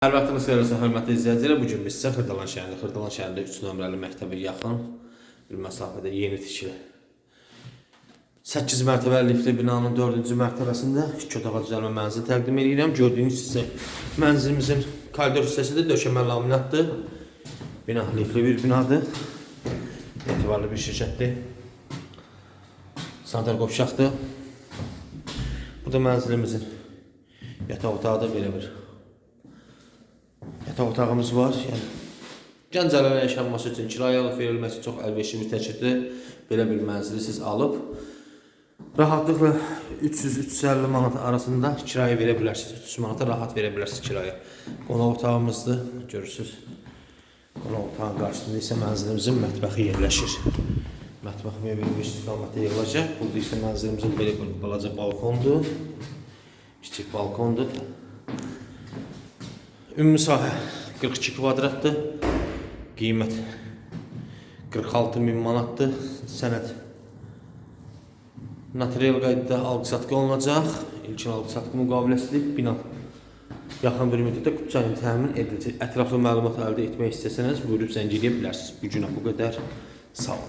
Hər vaxtınız xeyir olsun, hörmətli izləyicilər. Bu gün biz sizə Xırdalan şəhərində, Xırdalan şəhərində 3 nömrəli məktəbə yaxın bir məsafədə yeni tikili 8 mərtəbəli liftli binanın 4-cü mərtəbəsində iki otağa düzəlmə mənzil təqdim edirəm. Gördüyünüz sizə mənzilimizin koridor hissəsidir, döşəmə laminatdır. Bina liftli bir binadır. Etibarlı bir şirkətdir. Sanitar qovşaqdır. Bu da mənzilimizin yataq otağı da belə bir Yataq otağımız var. Yəni gəncələrin yaşanması üçün, kirayəlıq verilməsi çox əlverişli bir təklifdir. Belə bir mənzili siz alıb rahatlıqla 300-350 manat arasında kirayə verə bilərsiniz. 300 manata rahat verə bilərsiniz kirayə. Qonaq otağımızdır. Görürsüz. Qonaq otağının qarşısında isə mənzilimizin mətbəxi yerləşir. Mətbəx mebeli istiqamətdə yığılacaq. Burada isə mənzilimizin belə bir balaca balkondur. Kiçik balkondur. Ümumi sahə 42 kvadratdır. Qiymət 46 min manatdır. Sənəd notarial qaydada alqı-satqı olunacaq. İlkin alqı-satqı müqaviləsidir. Bina yaxın bir müddətdə qutçanı təmin ediləcək. Ətraflı məlumat əldə etmək istəsəniz, buyurub zəng edə bilərsiniz. Bu günə bu qədər. Sağ olun.